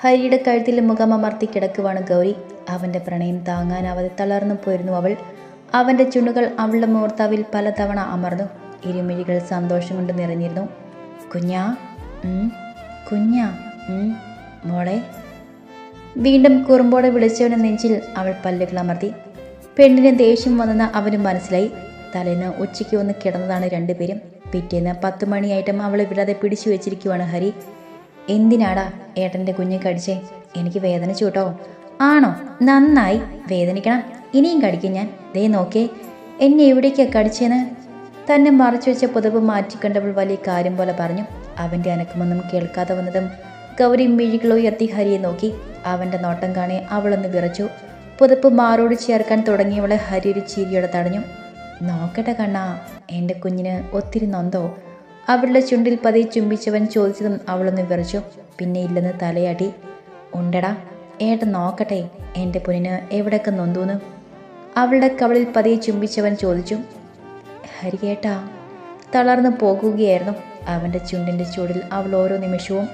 ഹരിയുടെ കഴുത്തിൽ മുഖമമർത്തി കിടക്കുവാണ് ഗൗരി. അവന്റെ പ്രണയം താങ്ങാനാവാതെ തളർന്നു പോയിരുന്നു അവൾ. അവന്റെ ചുണ്ടുകൾ അവളുടെ മൂർത്താവിൽ പലതവണ അമർന്നു. ഇരുമിഴികൾ സന്തോഷം കൊണ്ട് നിറഞ്ഞിരുന്നു. കുഞ്ഞാ കുഞ്ഞാ മോളെ. വീണ്ടും കുറുമ്പോടെ വിളിച്ചവനെ നെഞ്ചിൽ അവൾ പല്ലുകൾ അമർത്തി. പെണ്ണിന് ദേഷ്യം വന്നെന്ന് അവന് മനസ്സിലായി. തലേന്ന് ഉച്ചയ്ക്ക് വന്ന് കിടന്നതാണ് രണ്ടുപേരും. പിറ്റേന്ന് പത്ത് മണിയായിട്ടും അവളെ വിടാതെ പിടിച്ചു വെച്ചിരിക്കുവാണ് ഹരി. എന്തിനാടാ ഏട്ടന്റെ കുഞ്ഞ് കടിച്ചേ? എനിക്ക് വേദനിച്ചു കേട്ടോ ആണോ? നന്നായി. വേദനിക്കണം. ഇനിയും കടിക്കും ഞാൻ. ദേ നോക്കേ എന്നെ എവിടേക്കാണ് കടിച്ചേന്ന്? തന്നെ മറച്ചു വെച്ച പുതപ്പ് മാറ്റിക്കണ്ടവൾ വലിയ കാര്യം പോലെ പറഞ്ഞു. അവന്റെ അനക്കമൊന്നും കേൾക്കാതെ വന്നതും ഗൗരി മിഴികൾ ഉയർത്തി ഹരിയെ നോക്കി. അവന്റെ നോട്ടം കാണി അവളൊന്ന് വിറച്ചു. പുതപ്പ് മാറോട് ചേർക്കാൻ തുടങ്ങിയവളെ ഹരി ഒരു ചിരിയോടെ തടഞ്ഞു. നോക്കട്ടെ കണ്ണാ എന്റെ കുഞ്ഞിന് ഒത്തിരി നൊന്തോ? അവളുടെ ചുണ്ടിൽ പതിയെ ചുംബിച്ചവൻ ചോദിച്ചതും അവളൊന്ന് വിറച്ചു. പിന്നെ ഇല്ലെന്ന് തലയടി ഉണ്ടടാ ഏട്ട നോക്കട്ടെ എന്റെ പൊന്നിന് എവിടെയൊക്കെ നൊന്തൂന്ന്? അവളുടെ കവളിൽ പതിയെ ചുംബിച്ചവൻ ചോദിച്ചു. ഹരിയേട്ടാ തളർന്നു പോകുകയായിരുന്നു. അവന്റെ ചുണ്ടിന്റെ ചൂടിൽ അവൾ ഓരോ നിമിഷവും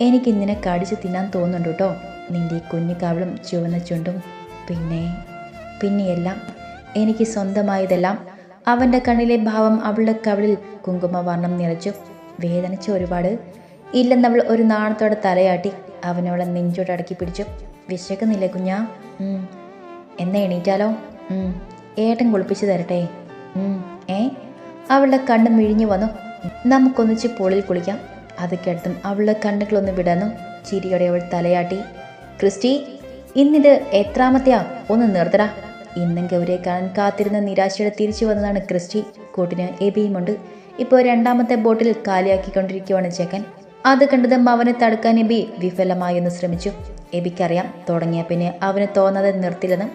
എനിക്ക് ഇന്നിനെ കടിച്ച് തിന്നാൻ തോന്നുന്നുണ്ട് കേട്ടോ. നിന്റെ ഈ കുഞ്ഞു കവളും ചുവന്ന ചുണ്ടും. പിന്നെ പിന്നെയെല്ലാം എനിക്ക് സ്വന്തമായതെല്ലാം അവന്റെ കണ്ണിലെ ഭാവം അവളുടെ കവളിൽ കുങ്കുമവർണം നിറച്ചു. വേദനിച്ചു ഒരുപാട്. ഇല്ലെന്നവൾ ഒരു നാണത്തോടെ തലയാട്ടി അവനവളെ നെഞ്ചോട് അടക്കി പിടിച്ചു. വിശക്കുന്നില്ലേ കുഞ്ഞാ. എന്നാ എണീറ്റാലോ. ഏട്ടൻ കുളിപ്പിച്ചു തരട്ടെ. ഏ? അവളുടെ കണ്ണ് മിഴിഞ്ഞു വന്നു. നമുക്കൊന്നിച്ച് പൂളിൽ കുളിക്കാം. അത് കേട്ടും അവളുടെ കണ്ണുകളൊന്ന് വിടന്നു ചിരിയോടെ അവൾ തലയാട്ടി. ക്രിസ്റ്റി ഇന്നിത് എത്രാമത്തെയാ? ഒന്ന് നിർത്തടാ. ഇന്നും ഗൗരിയെ കാണാൻ കാത്തിരുന്ന നിരാശയുടെ തിരിച്ചു വന്നതാണ് ക്രിസ്റ്റി. കൂട്ടിന് എബിയുമുണ്ട്. ഇപ്പോൾ രണ്ടാമത്തെ ബോട്ടിൽ കാലിയാക്കിക്കൊണ്ടിരിക്കുവാണ് ചേക്കൻ. അത് കണ്ടത് അവനെ തടുക്കാൻ എബി വിഫലമായി ഒന്ന് ശ്രമിച്ചു. എബിക്കറിയാം തുടങ്ങിയ പിന്നെ അവന് തോന്നാതെ നിർത്തില്ലെന്ന്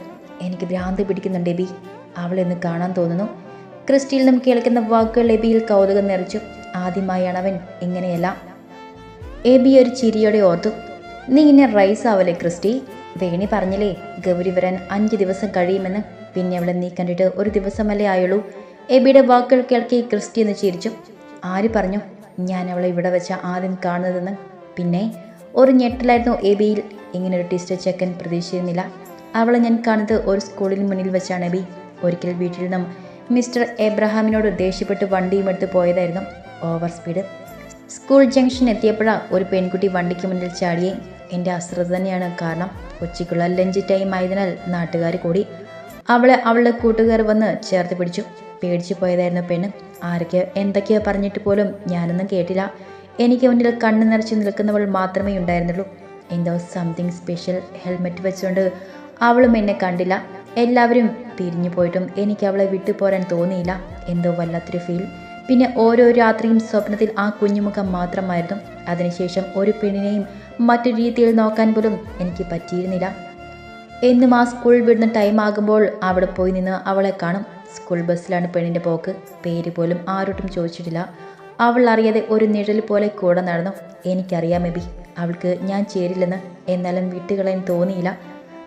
എനിക്ക് ഭ്രാന്ത് പിടിക്കുന്നുണ്ട് എബി. അവളെന്ന് കാണാൻ തോന്നുന്നു. ക്രിസ്റ്റിയിൽ നിന്നും കേൾക്കുന്ന വാക്കുകൾ എബിയിൽ കൗതുകം നിറച്ചു. ആദ്യമായാണ് അവൻ ഇങ്ങനെയല്ല. എബി ഒരു ചിരിയോടെ ഓർത്തു. നീ ഇന്നെ റൈസ് ആവല്ലേ ക്രിസ്റ്റി? വേണി പറഞ്ഞില്ലേ ഗൗരി വരാൻ അഞ്ച് ദിവസം കഴിയുമെന്ന്? പിന്നെ അവളെ നീ കണ്ടിട്ട് ഒരു ദിവസമല്ലേ ആയുള്ളൂ? എബിയുടെ വാക്കുകൾ കേൾക്കി ക്രിസ്റ്റി എന്ന് ചിരിച്ചു. ആര് പറഞ്ഞു? ഞാൻ അവളെ ഇവിടെ വെച്ച ആദ്യം കാണുന്നതെന്ന്. പിന്നെ ഒരു ഞെട്ടലായിരുന്നു എബിയിൽ. ഇങ്ങനെ ഒരു ടിസ്റ്റ് ചെക്കൻ പ്രതീക്ഷിച്ചിരുന്നില്ല. അവളെ ഞാൻ കാണുന്നത് ഒരു സ്കൂളിന് മുന്നിൽ വെച്ചാണ് എബി. ഒരിക്കൽ വീട്ടിൽ നിന്നും മിസ്റ്റർ എബ്രഹാമിനോട് ദേഷ്യപ്പെട്ട് വണ്ടിയും എടുത്ത് പോയതായിരുന്നു. Over speed. സ്കൂൾ ജംഗ്ഷൻ എത്തിയപ്പോഴാണ് ഒരു പെൺകുട്ടി വണ്ടിക്ക് മുന്നിൽ ചാടിയേ. എന്റെ അശ്രദ്ധ തന്നെയാണ് കാരണം. ഉച്ചയ്ക്കുള്ള ലഞ്ച് ടൈം ആയതിനാൽ നാട്ടുകാർ കൂടി. അവളെ അവളുടെ കൂട്ടുകാർ വന്ന് ചേർത്ത് പിടിച്ചു. പേടിച്ചു പോയതായിരുന്നു പെണ്ണ്. ആരൊക്കെ എന്തൊക്കെയോ പറഞ്ഞിട്ട് പോലും ഞാനൊന്നും കേട്ടില്ല. എനിക്ക് മുന്നിൽ കണ്ണു നിറച്ച് നിൽക്കുന്നവൾ മാത്രമേ ഉണ്ടായിരുന്നുള്ളൂ. എന്തോ സംതിങ് സ്പെഷ്യൽ ഹെൽമെറ്റ് വെച്ചുകൊണ്ട് അവളും എന്നെ കണ്ടില്ല. എല്ലാവരും പിരിഞ്ഞു പോയിട്ടും എനിക്ക് അവളെ വിട്ടു പോരാൻ തോന്നിയില്ല. എന്തോ വല്ലാത്തൊരു ഫീൽ പിന്നെ ഓരോ രാത്രിയും സ്വപ്നത്തിൽ ആ കുഞ്ഞുമുഖം മാത്രമായിരുന്നു. അതിനുശേഷം ഒരു പെണ്ണിനെയും മറ്റൊരു രീതിയിൽ നോക്കാൻ പോലും എനിക്ക് പറ്റിയിരുന്നില്ല. എന്നും ആ സ്കൂൾ വിടുന്ന ടൈം ആകുമ്പോൾ അവിടെ പോയി നിന്ന് അവളെ കാണും. സ്കൂൾ ബസ്സിലാണ് പെണ്ണിന്റെ പോക്ക്. പേര് പോലും ആരോട്ടും ചോദിച്ചിട്ടില്ല. അവൾ അറിയാതെ ഒരു നിഴൽ പോലെ കൂടെ നടന്നു. എനിക്കറിയാം എബി. അവൾക്ക് ഞാൻ ചേരില്ലെന്ന്. എന്നാലും വിട്ടുകളയാൻ തോന്നിയില്ല.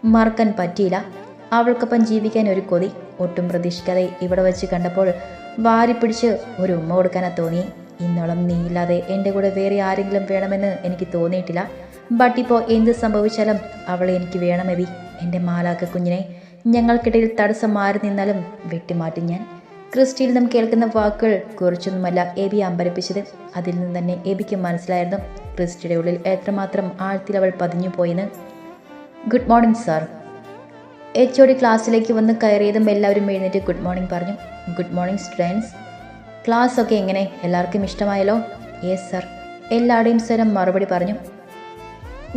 മറക്കാൻ പറ്റിയില്ല. അവൾക്കൊപ്പം ജീവിക്കാൻ ഒരു കൊതി. ഒട്ടും പ്രതീക്ഷിക്കാതെ ഇവിടെ വെച്ച് കണ്ടപ്പോൾ വാരിപ്പിടിച്ച് ഒരു ഉമ്മ കൊടുക്കാനാ തോന്നി ഇന്നോളം നീയില്ലാതെ എന്റെ കൂടെ വേറെ ആരെങ്കിലും വേണമെന്ന് എനിക്ക് തോന്നിയിട്ടില്ല. ബട്ട് ഇപ്പോൾ എന്ത് സംഭവിച്ചാലും അവളെ എനിക്ക് വേണമെവി എന്റെ മാലാക്ക കുഞ്ഞിനെ ഞങ്ങൾക്കിടയിൽ തടസ്സം മാറി നിന്നാലും വെട്ടിമാറ്റി ഞാൻ. ക്രിസ്റ്റിയിൽ നിന്നും കേൾക്കുന്ന വാക്കുകൾ കുറച്ചൊന്നുമല്ല എബി അമ്പരപ്പിച്ചത്. അതിൽ നിന്ന് തന്നെ എബിക്ക് മനസ്സിലായിരുന്നു ക്രിസ്റ്റിയുടെ ഉള്ളിൽ എത്രമാത്രം ആഴത്തിൽ അവൾ പതിഞ്ഞു പോയെന്ന്. Good morning sir H O D ക്ലാസ്സിലേക്ക് വന്ന് കയറിയതും എല്ലാവരും എഴുന്നേറ്റ് ഗുഡ് മോർണിംഗ് പറഞ്ഞു. ഗുഡ് മോർണിംഗ് സ്റ്റുഡൻസ് ക്ലാസ് ഒക്കെ എങ്ങനെ? എല്ലാവർക്കും ഇഷ്ടമായല്ലോ? യെസ് സർ എല്ലാവരുടെയും സ്വരം മറുപടി പറഞ്ഞു.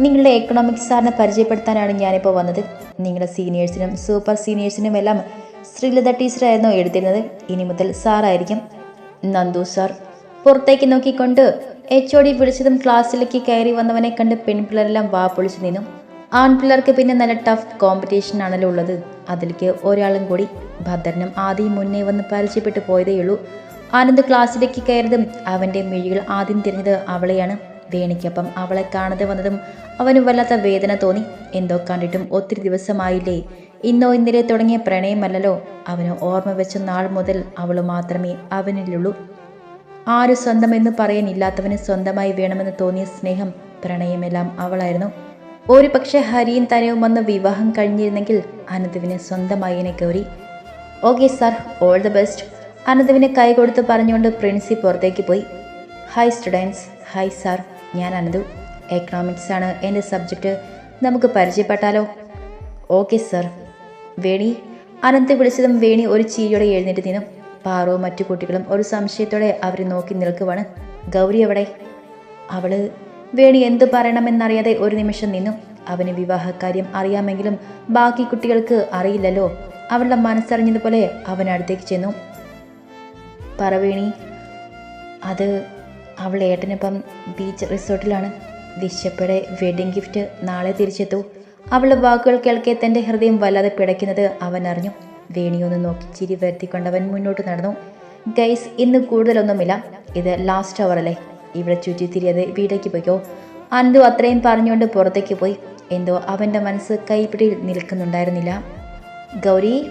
നിങ്ങളുടെ എക്കണോമിക്സ് സാറിനെ പരിചയപ്പെടുത്താനാണ് ഞാനിപ്പോൾ വന്നത്. നിങ്ങളുടെ സീനിയേഴ്സിനും സൂപ്പർ സീനിയേഴ്സിനും എല്ലാം ശ്രീലത ടീച്ചറായിരുന്നു എഴുതിരുന്നത് ഇനി മുതൽ സാറായിരിക്കും നന്ദു സാർ പുറത്തേക്ക് നോക്കിക്കൊണ്ട് എച്ച് ഒ ഡി വിളിച്ചതും ക്ലാസ്സിലേക്ക് കയറി വന്നവനെ കണ്ട് പെൺപിള്ളേരെല്ലാം വാ പൊളിച്ചു നിന്നു. ആൺപിള്ളേർക്ക് പിന്നെ നല്ല ടഫ് കോമ്പറ്റീഷൻ ആണല്ലോ ഉള്ളത്. അതിലേക്ക് ഒരാളും കൂടി. ഭദ്രനും ആദ്യം മുന്നേ വന്ന് പരിചയപ്പെട്ടു പോയതേയുള്ളൂ. ആനന്ദ് ക്ലാസ്സിലേക്ക് കയറിയതും അവന്റെ മിഴികൾ ആദ്യം തിരിഞ്ഞത് അവളെയാണ്. വേണിക്കൊപ്പം അവളെ കാണാതെ വന്നതും അവന് വല്ലാത്ത വേദന തോന്നി. എന്തോ കണ്ടിട്ടും ഒത്തിരി ദിവസമായില്ലേ. ഇന്നോ ഇന്നലെ തുടങ്ങിയ പ്രണയമല്ലല്ലോ. അവന് ഓർമ്മ വെച്ച നാൾ മുതൽ അവൾ മാത്രമേ അവനിലുള്ളൂ. ആര് സ്വന്തമെന്ന് പറയാനില്ലാത്തവന് സ്വന്തമായി വേണമെന്ന് തോന്നിയ സ്നേഹം പ്രണയമെല്ലാം അവളായിരുന്നു. ഒരു പക്ഷേ ഹരിയും തനയും വന്ന് വിവാഹം കഴിഞ്ഞിരുന്നെങ്കിൽ അനന്തുവിന് സ്വന്തമായിനെ കയറി. Okay sir all the best. അനന്തുവിന് കൈ കൊടുത്ത് പറഞ്ഞുകൊണ്ട് പ്രിൻസി പുറത്തേക്ക് പോയി. Hi students. Hi sir. ഞാൻ അനന്തു. എക്കണോമിക്സ് ആണ് എന്റെ സബ്ജക്റ്റ് നമുക്ക് പരിചയപ്പെട്ടാലോ? Okay sir. വേണി? അനന്ത് വിളിച്ചതും വേണി ഒരു ചീരിയോടെ എഴുന്നേറ്റ് നിന്നു. പാറോ മറ്റു കുട്ടികളും ഒരു സംശയത്തോടെ അവരെ നോക്കി നിൽക്കുവാണ്. ഗൗരി എവിടെ? അവൾ വേണി എന്തു പറയണമെന്നറിയാതെ ഒരു നിമിഷം നിന്നു. അവന് വിവാഹക്കാര്യം അറിയാമെങ്കിലും ബാക്കി കുട്ടികൾക്ക് അറിയില്ലല്ലോ. അവളുടെ മനസ്സറിഞ്ഞതുപോലെ അവൻ അടുത്തേക്ക് ചെന്നു. പറവേണി. അത് അവൾ ഏട്ടനൊപ്പം ബീച്ച് റിസോർട്ടിലാണ് വിശപ്പയുടെ വെഡിങ് ഗിഫ്റ്റ് നാളെ തിരിച്ചെത്തൂ. അവളുടെ വാക്കുകൾ കേൾക്കെ തന്റെ ഹൃദയം വല്ലാതെ പിടയ്ക്കുന്നത് അവൻ അറിഞ്ഞു. വേണിയൊന്ന് നോക്കി ചിരി വരുത്തിക്കൊണ്ടവൻ മുന്നോട്ട് നടന്നു. ഗൈസ് ഇന്ന് കൂടുതലൊന്നുമില്ല. ഇത് ലാസ്റ്റ് അവർ അല്ലേ? ഇവിടെ ചുറ്റിത്തിരിയത് വീടേക്ക് പോയിക്കോ? അന്തു അത്രയും പറഞ്ഞുകൊണ്ട് പുറത്തേക്ക് പോയി. എന്തോ അവന്റെ മനസ്സ് കൈപിടിയിൽ നിൽക്കുന്നുണ്ടായിരുന്നില്ല. ഗൗരി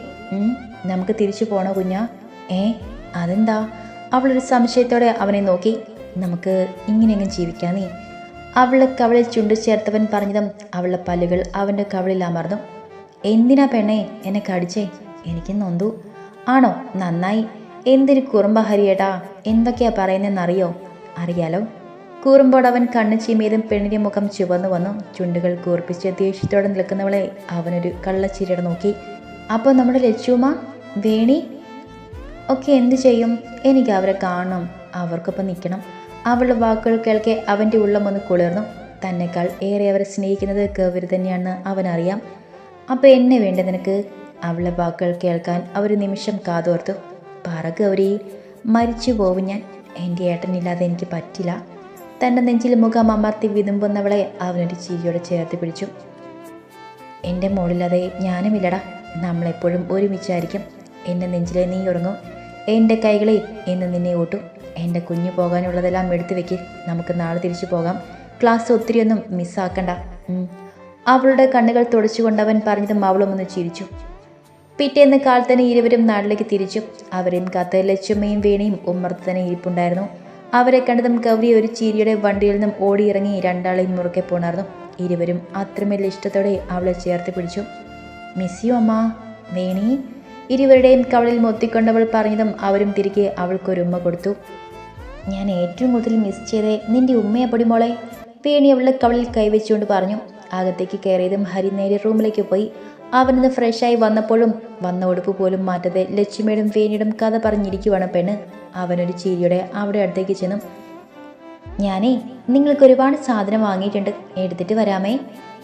നമുക്ക് തിരിച്ചു പോണോ കുഞ്ഞാ? ഏ അതെന്താ? അവളൊരു സംശയത്തോടെ അവനെ നോക്കി. നമുക്ക് ഇങ്ങനെയെങ്കിലും ജീവിക്കാനേ അവളെ കവളിൽ ചുണ്ടു ചേർത്തവൻ പറഞ്ഞതും അവളുടെ പല്ലുകൾ അവന്റെ കവളിൽ അമർന്നു. എന്തിനാ പെണ്ണേ എന്നെ കടിച്ചേ? എനിക്ക് നൊന്തു. ആണോ? നന്നായി. എന്തൊരു കുറുമ്പ ഹരിയേട്ടാ. എന്തൊക്കെയാ പറയുന്നതെന്നറിയോ? അറിയാലോ. കൂറുമ്പോട് അവൻ കണ്ണു ചീമിയതും പെണ്ണിന്റെ മുഖം ചുവന്നു വന്നു. ചുണ്ടുകൾ കൂർപ്പിച്ച് ദേഷ്യത്തോടെ നിൽക്കുന്നവളെ അവനൊരു കള്ളച്ചിരിയുടെ നോക്കി. അപ്പോൾ നമ്മുടെ ലച്ചുമ്മ വേണി? ഒക്കെ എന്ത് ചെയ്യും? എനിക്ക് അവരെ കാണണം അവർക്കൊപ്പം നിൽക്കണം. അവളുടെ വാക്കുകൾ കേൾക്കെ അവന്റെ ഉള്ളം ഒന്ന് കുളിർന്നു. തന്നെക്കാൾ ഏറെ അവരെ സ്നേഹിക്കുന്നത് ഗൗരി തന്നെയാണെന്ന് അവനറിയാം. അപ്പോൾ എന്നെ വേണ്ട നിനക്ക്? അവളുടെ വാക്കുകൾ കേൾക്കാൻ അവർ നിമിഷം കാതോർത്തു. പറ ഗൗരി മരിച്ചു പോവും ഞാൻ. എന്റെ ഏട്ടനില്ലാതെ എനിക്ക് പറ്റില്ല. തന്റെ നെഞ്ചിൽ മുഖം അമർത്തി വിതുമ്പുന്നവളെ അവനൊരു ചിരിയോടെ ചേർത്ത് പിടിച്ചു. എന്റെ മോളില്ലാതെ ഞാനുമില്ലടാ. നമ്മളെപ്പോഴും ഒരുമിച്ചായിരിക്കും. എന്റെ നെഞ്ചിലെ നീ ഉറങ്ങും. എന്റെ കൈകളെ ഇന്ന് നിന്നെ ഓട്ടു. എന്റെ കുഞ്ഞു പോകാനുള്ളതെല്ലാം എടുത്തു വെക്ക്. നമുക്ക് നാളെ തിരിച്ചു പോകാം. ക്ലാസ് ഒത്തിരിയൊന്നും മിസ്സാക്കണ്ട അവളുടെ കണ്ണുകൾ തുടച്ചുകൊണ്ടവൻ പറഞ്ഞതും അവളും ഒന്ന് ചിരിച്ചു. പിറ്റേന്ന് കാൽ തന്നെ ഇരുവരും നാട്ടിലേക്ക് തിരിച്ചു. അവരെയും കാത്ത് ലക്ഷ്മയും വേണിയും ഉമ്മർത്ത് തന്നെ ഇരിപ്പുണ്ടായിരുന്നു. അവരെ കണ്ടതും ഗൗരി ഒരു ചീരിയുടെ വണ്ടിയിൽ നിന്നും ഓടിയിറങ്ങി രണ്ടാളെയും മുറുക്കെ പോണായിരുന്നു. ഇരുവരും അത്രമേൽ ഇഷ്ടത്തോടെ അവളെ ചേർത്ത് പിടിച്ചു. മിസ്സിയോ അമ്മ. വേണി ഇരുവരുടെയും കവളിൽ മൊത്തിക്കൊണ്ടവൾ പറഞ്ഞതും അവരും തിരികെ അവൾക്കൊരു ഉമ്മ കൊടുത്തു. ഞാൻ ഏറ്റവും കൂടുതൽ മിസ് ചെയ്തേ നിന്റെ ഉമ്മയെ പൊടിമോളെ വേണി അവളുടെ കവളിൽ കൈവച്ചുകൊണ്ട് പറഞ്ഞു. അകത്തേക്ക് കയറിയതും ഹരി നേരെ റൂമിലേക്ക് പോയി. അവനിന്ന് ഫ്രഷായി വന്നപ്പോഴും വന്ന ഉടുപ്പ് പോലും മാറ്റാതെ ലക്ഷ്മിയുടെയും വേണിയുടെയും കഥ പറഞ്ഞിരിക്കുവാണ് പെണ്ണ്. അവനൊരു ചീരിയുടെ അവിടെ അടുത്തേക്ക് ചെന്നു. ഞാനേ നിങ്ങൾക്ക് ഒരുപാട് സാധനം വാങ്ങിയിട്ടുണ്ട്. എടുത്തിട്ട് വരാമേ.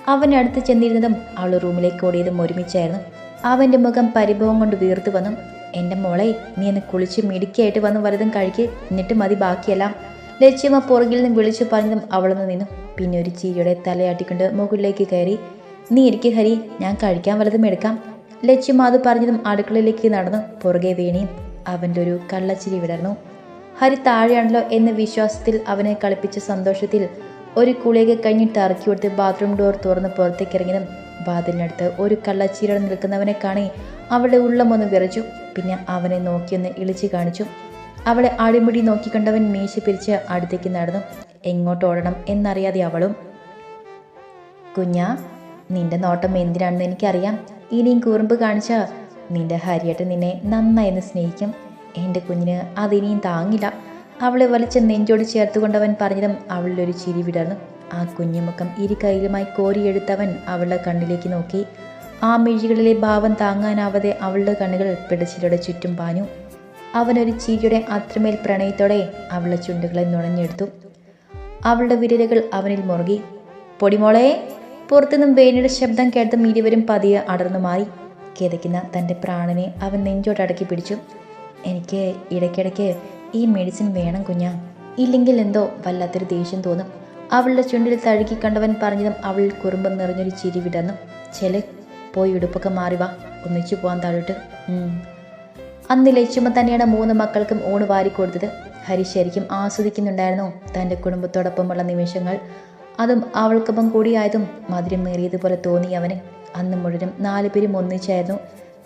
അവൻ അടുത്ത് ചെന്നിരുന്നതും അവൾ റൂമിലേക്ക് ഓടിയതും ഒരുമിച്ചായിരുന്നു. അവന്റെ മുഖം പരിഭവം കൊണ്ട് വീർത്തു വന്നു. എന്റെ മോളെ നീ എന്നെ കുളിച്ച് മിടുക്കിയായിട്ട് വന്ന് വലുതും കഴിക്ക് എന്നിട്ട് മതി ബാക്കിയെല്ലാം. ലക്ഷ്യമ്മ പുറകിൽ നിന്ന് വിളിച്ചു പറഞ്ഞതും അവളൊന്ന് നിന്നു പിന്നെ ഒരു ചീരിയുടെ തലയാട്ടിക്കൊണ്ട് മുകളിലേക്ക് കയറി നീ ഇരിക്കു ഹരി ഞാൻ കഴിക്കാൻ വലതും എടുക്കാം. ലക്ഷ്യമ്മ അത് പറഞ്ഞതും അടുക്കളയിലേക്ക് നടന്നു. പുറകെ വീണിയും അവന്റെ ഒരു കള്ളച്ചിരി വിടർന്നു. ഹരി താഴെയാണല്ലോ എന്ന വിശ്വാസത്തിൽ അവനെ കളിപ്പിച്ച സന്തോഷത്തിൽ ഒരു കുളിയൊക്കെ കഴിഞ്ഞിട്ട് ഇറക്കി കൊടുത്ത് ബാത്റൂം ഡോർ തുറന്ന് പുറത്തേക്ക് ഇറങ്ങിയതും വാതിലിനടുത്ത് ഒരു കള്ളച്ചീര നിൽക്കുന്നവനെ കാണി അവളുടെ ഉള്ളമൊന്ന് വിറച്ചു. പിന്നെ അവനെ നോക്കിയൊന്ന് ഇളിച്ചു കാണിച്ചു. അവളെ അടിമുടി നോക്കിക്കണ്ടവൻ മീശ പിരിച്ച് അടുത്തേക്ക് നടന്നു. എങ്ങോട്ട് ഓടണം എന്നറിയാതെ അവളും? കുഞ്ഞാ നിന്റെ നോട്ടം എന്തിനാണെന്ന് എനിക്കറിയാം. ഇനിയും കുറുമ്പ് കാണിച്ച നിന്റെ ഹരിയേട്ടൻ നിന്നെ നന്നായി സ്നേഹിക്കും. എന്റെ കുഞ്ഞിന് അതിനിയും താങ്ങില്ല. അവളെ വലിച്ച നെഞ്ചോട് ചേർത്തുകൊണ്ടവൻ പറഞ്ഞതും അവളിലൊരു ചിരി വിടർന്നു. ആ കുഞ്ഞുമുഖം ഇരു കോരിയെടുത്തവൻ അവളുടെ കണ്ണിലേക്ക് നോക്കി. ആ മിഴികളിലെ ഭാവം താങ്ങാനാവാതെ അവളുടെ കണ്ണുകൾ പിടച്ചിലൂടെ ചുറ്റും പാഞ്ഞു. അവനൊരു ചിരിയുടെ അത്രമേൽ പ്രണയത്തോടെ അവളുടെ ചുണ്ടുകളെ നുണഞ്ഞെടുത്തു. അവളുടെ വിരലുകൾ അവനിൽ മുറുകി. പൊടിമോളെ പുറത്തുനിന്നും വേനയുടെ ശബ്ദം കേട്ടതും ഇരുവരും പതിയെ അടർന്നു മാറി. കിതയ്ക്കുന്ന തന്റെ പ്രാണനെ അവൻ നെഞ്ചോടടക്കി പിടിച്ചു. എനിക്ക് ഇടയ്ക്കിടയ്ക്ക് ഈ മെഡിസിൻ വേണം കുഞ്ഞാ. ഇല്ലെങ്കിൽ എന്തോ വല്ലാത്തൊരു ദേഷ്യം തോന്നും. അവളുടെ ചുണ്ടിൽ തഴുകി കണ്ടവൻ പറഞ്ഞതും അവൾ കുറുമ്പം നിറഞ്ഞൊരു ചിരി വിടന്നു ചെല പോയി ഉടുപ്പൊക്കെ മാറി വാ. ഒന്നിച്ചു പോകാൻ താഴോട്ട്. അന്ന് ലക്ഷ്മ തന്നെയാണ് മൂന്ന് മക്കൾക്കും ഊണ് വാരിക്കൊടുത്തത് ഹരി ശരിക്കും ആസ്വദിക്കുന്നുണ്ടായിരുന്നു തന്റെ കുടുംബത്തോടൊപ്പമുള്ള നിമിഷങ്ങൾ. അതും അവൾക്കൊപ്പം കൂടിയായതും മധുരം മേറിയതുപോലെ തോന്നി അവന്. അന്ന് മുഴുവനും നാലു പേരും ഒന്നിച്ചായിരുന്നു.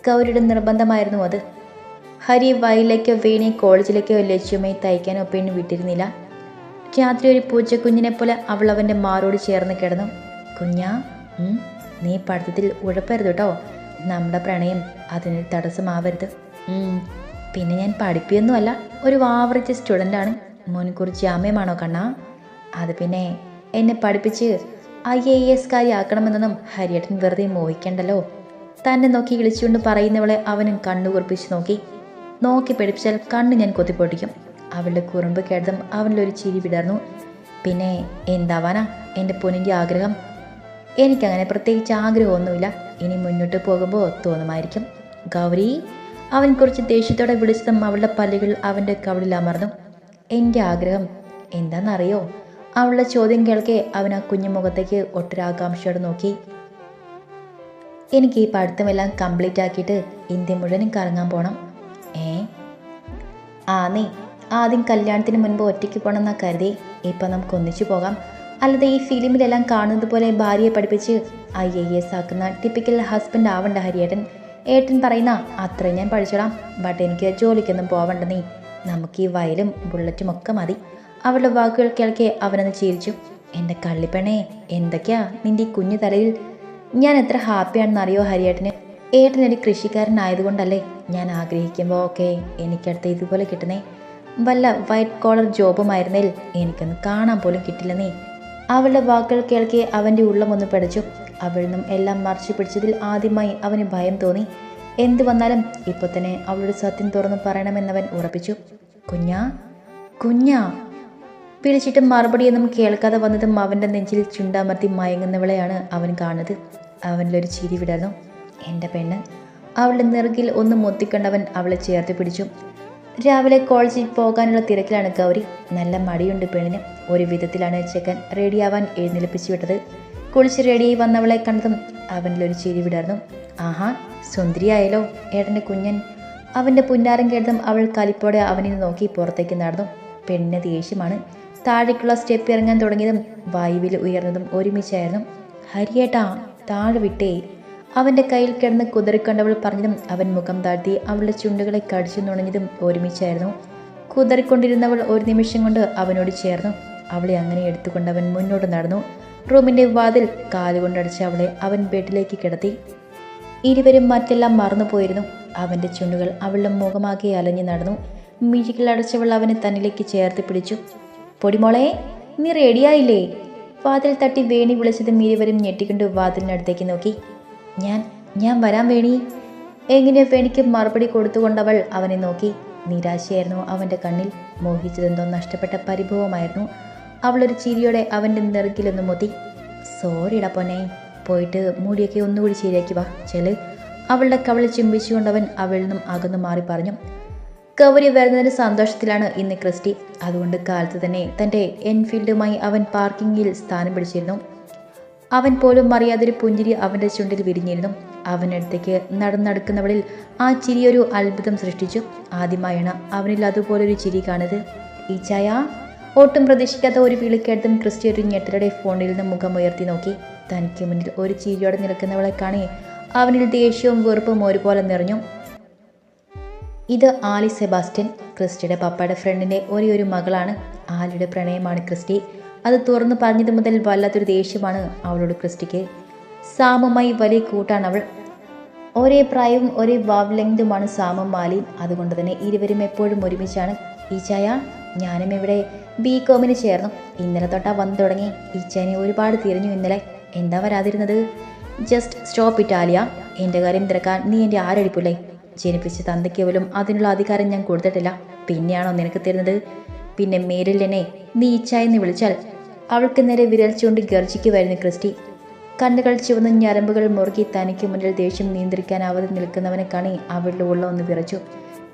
ഗൗരിയുടെ നിർബന്ധമായിരുന്നു അത്. ഹരി വയലിലേക്കോ വീണി കോളേജിലേക്കോ ലക്ഷ്യമേ തയ്ക്കാനോ പെണ്ണ് വിട്ടിരുന്നില്ല. രാത്രി ഒരു പൂച്ചക്കുഞ്ഞിനെ പോലെ അവൾ അവന്റെ മാറോട് ചേർന്ന് കിടന്നു. കുഞ്ഞാ നീ പഠിത്തത്തിൽ ഉഴപ്പരുത് കേട്ടോ. നമ്മുടെ പ്രണയം അതിന് തടസ്സമാവരുത്. പിന്നെ ഞാൻ പഠിപ്പിയൊന്നുമല്ല ഒരു ആവറേജ് സ്റ്റുഡന്റാണ് മുൻകൂർ ജാമ്യമാണോ കണ്ണാ? അത് പിന്നെ എന്നെ പഠിപ്പിച്ച് ഐ എ എസ് കാര്യമാക്കണമെന്നൊന്നും ഹരിയേട്ടൻ വെറുതെ മോഹിക്കണ്ടല്ലോ. തന്നെ നോക്കി വിളിച്ചുകൊണ്ട് പറയുന്നവളെ അവനും കണ്ണു കുറിപ്പിച്ച് നോക്കി. നോക്കി പഠിപ്പിച്ചാൽ കണ്ണ് ഞാൻ കൊത്തിപ്പൊട്ടിക്കും. അവളുടെ കുറുമ്പ് കേട്ടതും അവനിലൊരു ചിരി വിടർന്നു പിന്നെ എന്താവാനാ എന്റെ പൊന്നിന്റെ ആഗ്രഹം? എനിക്കങ്ങനെ പ്രത്യേകിച്ച് ആഗ്രഹമൊന്നുമില്ല. ഇനി മുന്നോട്ട് പോകുമ്പോൾ തോന്നുമായിരിക്കും. ഗൗരി? അവൻ കുറച്ച് ദേഷ്യത്തോടെ വിളിച്ചതും അവളുടെ പല്ലുകൾ അവന്റെ കവിളിൽ അമർന്നു. എന്റെ ആഗ്രഹം? എന്താണെന്നറിയോ അവളുടെ ചോദ്യം കേൾക്കെ അവൻ ആ കുഞ്ഞു മുഖത്തേക്ക് ഒട്ടൊരാകാംക്ഷയോടെ നോക്കി. എനിക്ക് ഈ പഠിത്തമെല്ലാം കംപ്ലീറ്റ് ആക്കിയിട്ട് ഇന്ത്യ മുഴുവനും കറങ്ങാൻ പോണം. ഏ? ആ നീ ആദ്യം കല്യാണത്തിന് മുൻപ് ഒറ്റയ്ക്ക് പോകണമെന്നാ കരുതി. ഇപ്പം നമുക്ക് ഒന്നിച്ചു പോകാം. അല്ലാതെ ഈ ഫിലിമിലെല്ലാം കാണുന്നത് പോലെ ഭാര്യയെ പഠിപ്പിച്ച് ഐ എ എസ് ആക്കുന്ന ടിപ്പിക്കൽ ഹസ്ബൻഡ് ആവണ്ട ഹരിയേട്ടൻ. ഏട്ടൻ പറയുന്ന അത്ര ഞാൻ പഠിച്ചോളാം. ബട്ട് എനിക്ക് ജോലിക്കൊന്നും പോവണ്ട നീ. നമുക്ക് ഈ വയലും ബുള്ളറ്റും ഒക്കെ മതി. അവളുടെ വാക്കുകൾ കേൾക്കെ അവനൊന്ന് ചിരിച്ചു. എന്റെ കള്ളിപ്പണേ എന്തൊക്കെയാ നിന്റെ ഈ കുഞ്ഞു തലയിൽ? ഞാൻ എത്ര ഹാപ്പിയാണെന്ന് അറിയോ ഹരിയേട്ടന്? ഏട്ടനൊരു കൃഷിക്കാരനായതുകൊണ്ടല്ലേ ഞാൻ ആഗ്രഹിക്കുമ്പോൾ ഒക്കെ എനിക്കടുത്ത് ഇതുപോലെ കിട്ടുന്നേ. വല്ല വൈറ്റ് കോളർ ജോബുമായിരുന്നേൽ എനിക്കൊന്ന് കാണാൻ പോലും കിട്ടില്ല നീ അവളുടെ വാക്കുകൾ കേൾക്കെ അവന്റെ ഉള്ളമൊന്ന് പിടച്ചു. അവളിൽ നിന്നും എല്ലാം മറച്ചു പിടിച്ചതിൽ ആദ്യമായി അവന് ഭയം തോന്നി. എന്തു വന്നാലും ഇപ്പോൾ തന്നെ അവളുടെ സത്യം തുറന്നു പറയണമെന്നവൻ ഉറപ്പിച്ചു. കുഞ്ഞാ കുഞ്ഞാ പിടിച്ചിട്ട് മറുപടിയൊന്നും കേൾക്കാതെ വന്നതും അവന്റെ നെഞ്ചിൽ ചുണ്ടാമർത്തി മയങ്ങുന്നവളെയാണ് അവൻ കാണുന്നത്. അവനിലൊരു ചിരി വിടർന്നു. എന്റെ പെണ്ണ് അവളുടെ നിറകിൽ ഒന്ന് മുത്തിക്കണ്ടവൻ അവളെ ചേർത്ത് പിടിച്ചു. രാവിലെ കോളേജിൽ പോകാനുള്ള തിരക്കിലാണ് ഗൗരി. നല്ല മടിയുണ്ട് പെണ്ണിന്. ഒരു വിധത്തിലാണ് ചെക്കൻ റെഡിയാവാൻ എഴുന്നേൽപ്പിച്ചു വിട്ടത്. കുളിച്ച് റെഡിയായി വന്നവളെ കണ്ടതും അവനിലൊരു ചിരി വിടർന്നു. ആഹാ സുന്ദരിയായല്ലോ ഏട്ടന്റെ കുഞ്ഞൻ. അവന്റെ പുന്നാരം കേട്ടതും അവൾ കലിപ്പോടെ അവനെ നോക്കി പുറത്തേക്ക് നടന്നു. പെണ്ണിന് ദേഷ്യമാണ്. താഴേക്കുള്ള സ്റ്റെപ്പ് ഇറങ്ങാൻ തുടങ്ങിയതും വായുവിൽ ഉയർന്നതും ഒരുമിച്ചായിരുന്നു. ഹരിയേട്ടാ താഴെ വിട്ടേ. അവന്റെ കയ്യിൽ കിടന്ന് കുതറിക്കണ്ടവൾ പറഞ്ഞതും അവൻ മുഖം താഴ്ത്തി അവളുടെ ചുണ്ടുകളെ കടിച്ചു നുണഞ്ഞതും ഒരുമിച്ചായിരുന്നു. കുതറിക്കൊണ്ടിരുന്നവൾ ഒരു നിമിഷം കൊണ്ട് അവനോട് ചേർന്നു. അവളെ അങ്ങനെ എടുത്തുകൊണ്ട് അവൻ മുന്നോട്ട് നടന്നു. റൂമിന്റെ വാതിൽ കാലുകൊണ്ടടിച്ച് അവളെ അവൻ ബെഡിലേക്ക് കിടത്തി. ഇരുവരും മറ്റെല്ലാം മറന്നുപോയിരുന്നു. അവന്റെ ചുണ്ടുകൾ അവളുടെ മുഖമാക്കി അലഞ്ഞു നടന്നു. മിഴികൾ അടച്ചവൾ അവനെ തന്നിലേക്ക് ചേർത്ത് പിടിച്ചു. പൊടിമോളെ നീ റെഡിയായില്ലേ വാതിൽ തട്ടി വേണി വിളിച്ചതും ഇരുവരും ഞെട്ടിക്കൊണ്ട് വാതിലിനടുത്തേക്ക് നോക്കി. ഞാൻ ഞാൻ വരാൻ വേണി. എങ്ങനെ വേണിക്ക് മറുപടി കൊടുത്തുകൊണ്ടവൾ അവനെ നോക്കി. നിരാശയായിരുന്നു അവന്റെ കണ്ണിൽ. മോഹിച്ചതെന്തോ നഷ്ടപ്പെട്ട പരിഭവമായിരുന്നു. അവളൊരു ചിരിയോടെ അവന്റെ നെറുകിലൊന്ന് മുത്തി. സോറിടാ പൊന്നെ പോയിട്ട് മുടിയൊക്കെ ഒന്നുകൂടി ശരിയാക്കി വാ ചെൽ. അവളുടെ കവളിൽ ചുംബിച്ചുകൊണ്ടവൻ അവളിൽ നിന്നും അകന്നു മാറി പറഞ്ഞു. കവരി വരുന്നതിന് സന്തോഷത്തിലാണ് ഇന്ന് ക്രിസ്റ്റി. അതുകൊണ്ട് കാലത്ത് തന്നെ തന്റെ എൻഫീൽഡുമായി അവൻ പാർക്കിങ്ങിൽ സ്ഥാനം പിടിച്ചിരുന്നു. അവൻ പോലും അറിയാതൊരു പുഞ്ചിരി അവന്റെ ചുണ്ടിൽ വിരിഞ്ഞിരുന്നു. അവനടുത്തേക്ക് നടന്നടക്കുന്നവളിൽ ആ ചിരിയൊരു അത്ഭുതം സൃഷ്ടിച്ചു. ആദ്യമായാണ് അവനിൽ അതുപോലൊരു ചിരി കാണുന്നത്. ഈ ചായ ഒട്ടും പ്രതീക്ഷിക്കാത്ത ഒരു വിളിക്കെടുത്തും ക്രിസ്റ്റി ഒരു ഞെട്ടലുടെ ഫോണിൽ നിന്ന് മുഖം ഉയർത്തി നോക്കി. തനിക്ക് മുന്നിൽ ഒരു ചിരിയോടെ നിൽക്കുന്നവളെ കാണി അവനിൽ ദേഷ്യവും വെറുപ്പും ഒരുപോലെ നിറഞ്ഞു. ഇത് ആലി സെബാസ്റ്റ്യൻ ക്രിസ്റ്റിയുടെ പപ്പയുടെ ഫ്രണ്ടിന്റെ ഒരേ ഒരു മകളാണ്. ആലിയുടെ പ്രണയമാണ് ക്രിസ്റ്റി. അത് തുറന്നു പറഞ്ഞത് മുതൽ വല്ലാത്തൊരു ദേഷ്യമാണ് അവളോട് ക്രിസ്റ്റിക്ക്. സാമുമായി വലിയ കൂട്ടാണ് അവൾ. ഒരേ പ്രായവും ഒരേ വാവ് ലെങ്തുമാണ് സാമും മാലിയും. അതുകൊണ്ട് തന്നെ ഇരുവരും എപ്പോഴും ഒരുമിച്ചാണ്. ഈ ചായ ഞാനും ഇവിടെ ബി കോമിന് ചേർന്നു. ഇന്നലെ തൊട്ടാ വന്നു തുടങ്ങി. ഈ ചായനെ ഒരുപാട് തിരഞ്ഞു ഇന്നലെ. എന്താ വരാതിരുന്നത്? ജസ്റ്റ് സ്റ്റോപ്പ് ഇറ്റാലിയ എന്റെ കാര്യം തിരക്കാൻ നീ എന്റെ ആരടിപ്പില്ലേ? ജനിപ്പിച്ച തന്തയ്ക്ക് പോലും അതിനുള്ള അധികാരം ഞാൻ കൊടുത്തിട്ടില്ല. പിന്നെയാണോ നിനക്ക് തരുന്നത്? പിന്നെ മേരിൽ നീ ഇച്ചായെന്ന് വിളിച്ചാൽ അവൾക്ക് നേരെ വിരൽ ചൂണ്ടി ഗർജിക്കുമായിരുന്നു ക്രിസ്റ്റി. കണ്ണുകൾ ചുവന്ന ഞരമ്പുകൾ മുറുകി തനിക്ക് മുന്നിൽ ദേഷ്യം നിയന്ത്രിക്കാനാവാതെ നിൽക്കുന്നവനെ കണി അവളുടെ ഉള്ള ഒന്ന് വിറച്ചു.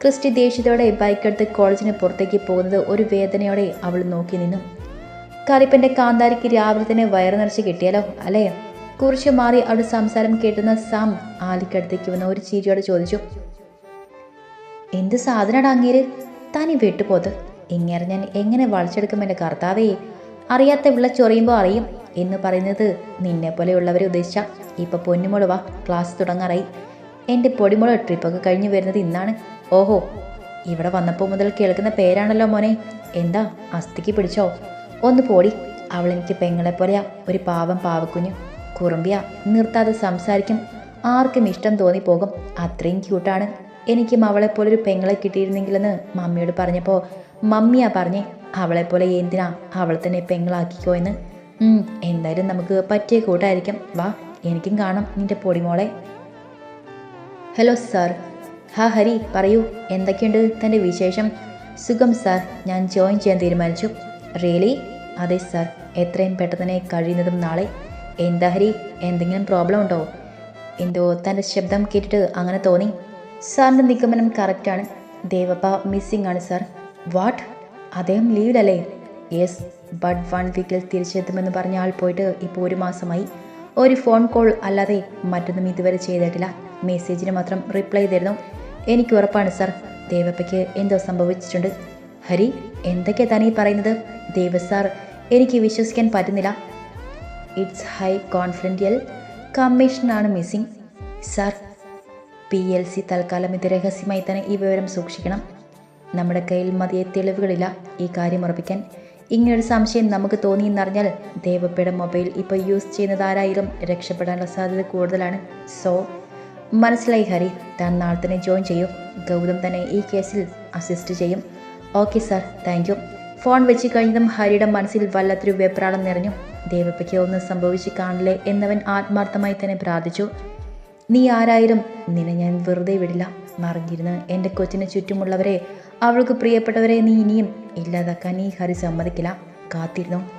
ക്രിസ്റ്റി ദേഷ്യത്തോടെ ബൈക്കെടുത്ത് കോളേജിന് പുറത്തേക്ക് പോകുന്നത് ഒരു വേദനയോടെ അവൾ നോക്കി നിന്നു. കറിപ്പന്റെ കാന്താരിക്ക് രാവിലെ തന്നെ വയറു നിറച്ച് കിട്ടിയാലോ? അല്ലേ? കുറിച്ച് മാറി അവിടെ സംസാരം കേട്ടുന്ന സാം ആലിക്കടുത്തേക്ക് വന്ന ഒരു ചിരിയോടെ ചോദിച്ചു. എന്ത് സാധനടാ അങ്ങേര്? തനി വെട്ടുപോത്ത്. ഇങ്ങനെ ഞാൻ എങ്ങനെ വളച്ചെടുക്കും എന്റെ കർത്താവേ? അറിയാത്ത വിള ചൊറിയുമ്പോൾ അറിയും. എന്ന് പറയുന്നത് നിന്നെ പോലെയുള്ളവരെ ഉദ്ദേശിച്ച. ഇപ്പൊ പൊന്നുമുള വാ ക്ലാസ് തുടങ്ങാറായി. എന്റെ പൊടിമുള ട്രിപ്പൊക്കെ കഴിഞ്ഞു വരുന്നത് ഇന്നാണ്. ഓഹോ ഇവിടെ വന്നപ്പോൾ മുതൽ കേൾക്കുന്ന പേരാണല്ലോ മോനെ. എന്താ അസ്ഥിക്ക് പിടിച്ചോ? ഒന്ന് പോടി അവൾ എനിക്ക് പെങ്ങളെ പോലെയാ. ഒരു പാവം പാവക്കുഞ്ഞു. കുറുമ്പിയ നിർത്താതെ സംസാരിക്കും. ആർക്കും ഇഷ്ടം തോന്നി പോകും അത്രയും ക്യൂട്ടാണ് എനിക്കും അവളെപ്പോലൊരു പെങ്ങളെ കിട്ടിയിരുന്നെങ്കിലെന്ന് മമ്മിയോട് പറഞ്ഞപ്പോൾ മമ്മിയാ പറഞ്ഞേ അവളെപ്പോലെ എന്തിനാ അവളെ തന്നെ പെങ്ങളാക്കിക്കോ എന്ന്? എന്തായാലും നമുക്ക് പറ്റിയ കൂട്ടായിരിക്കും. വാ എനിക്കും കാണാം നിന്റെ പൊടിമോളെ ഹലോ സാർ. ഹാ ഹരി പറയൂ എന്തൊക്കെയുണ്ട് തന്റെ വിശേഷം? സുഖം സാർ. ഞാൻ ജോയിൻ ചെയ്യാൻ തീരുമാനിച്ചു. റിയലി? അതെ സാർ. എത്രയും പെട്ടെന്ന് കഴിയുന്നതും നാളെ. എന്താ ഹരി? എന്തെങ്കിലും പ്രോബ്ലം ഉണ്ടോ? എന്തോ തന്റെ ശബ്ദം കേട്ടിട്ട് അങ്ങനെ തോന്നി. സാറിന്റെ നിഗമനം കറക്റ്റാണ്. ദേവപ്പ മിസ്സിംഗ് ആണ് സാർ. വാട്ട്? അദ്ദേഹം ലീവിലല്ലേ? യെസ് ബട്ട് വൺ വീക്കിൽ തിരിച്ചെത്തുമെന്ന് പറഞ്ഞ ആൾ പോയിട്ട് ഇപ്പോൾ ഒരു മാസമായി. ഒരു ഫോൺ കോൾ അല്ലാതെ മറ്റൊന്നും ഇതുവരെ ചെയ്തിട്ടില്ല. മെസ്സേജിന് മാത്രം റിപ്ലൈ ചെയ്തിരുന്നു എനിക്ക് ഉറപ്പാണ് സർ. ദേവപ്പയ്ക്ക് എന്തോ സംഭവിച്ചിട്ടുണ്ട്. ഹരി എന്തൊക്കെയാ താനീ പറയുന്നത്? ദേവ സാർ എനിക്ക് വിശ്വസിക്കാൻ പറ്റുന്നില്ല. ഇറ്റ്സ് ഹൈ കോൺഫിഡൻഷ്യൽ കമ്മീഷനാണ് missing. Sir P L C തൽക്കാലം ഇത് രഹസ്യമായി തന്നെ ഈ വിവരം സൂക്ഷിക്കണം. നമ്മുടെ കയ്യിൽ മതിയെ തെളിവുകളില്ല. ഈ കാര്യം ഉറപ്പിക്കാൻ ഇങ്ങനൊരു സംശയം നമുക്ക് തോന്നിയെന്നറിഞ്ഞാൽ ദേവപ്പയുടെ മൊബൈൽ ഇപ്പോൾ യൂസ് ചെയ്യുന്നത് ആരായാലും രക്ഷപ്പെടാനുള്ള സാധ്യത കൂടുതലാണ്. സോ മനസ്സിലായി ഹരി. താൻ നാളെ തന്നെ ജോയിൻ ചെയ്യും. ഗൗതം തന്നെ ഈ കേസിൽ അസിസ്റ്റ് ചെയ്യും. Okay sir thank you. Phone വെച്ച് കഴിഞ്ഞതും ഹരിയുടെ മനസ്സിൽ വല്ലാത്തൊരു വെപ്രാളം നിറഞ്ഞു. ദേവപ്പയ്ക്ക് ഒന്ന് സംഭവിച്ച് കാണില്ലേ എന്നവൻ ആത്മാർത്ഥമായി തന്നെ പ്രാർത്ഥിച്ചു. നീ ആരായാലും നിന്നെ ഞാൻ വെറുതെ വിടില്ല. മറിഞ്ഞിരുന്ന് എന്റെ കൊച്ചിന് ചുറ്റുമുള്ളവരെ അവൾക്ക് പ്രിയപ്പെട്ടവരെ നീ ഇനിയും ഇല്ലാതാക്കാൻ ഈ ഹരി സമ്മതിക്കില്ല. കാത്തിരുന്നു?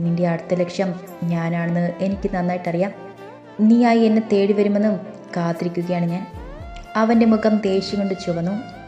നിന്റെ അടുത്ത ലക്ഷ്യം ഞാനാണെന്ന് എനിക്ക് നന്നായിട്ടറിയാം. നീയായി എന്നെ തേടി വരുമെന്നും കാത്തിരിക്കുകയാണ് ഞാൻ. അവന്റെ മുഖം ദേഷ്യം കൊണ്ട് ചുവന്നു.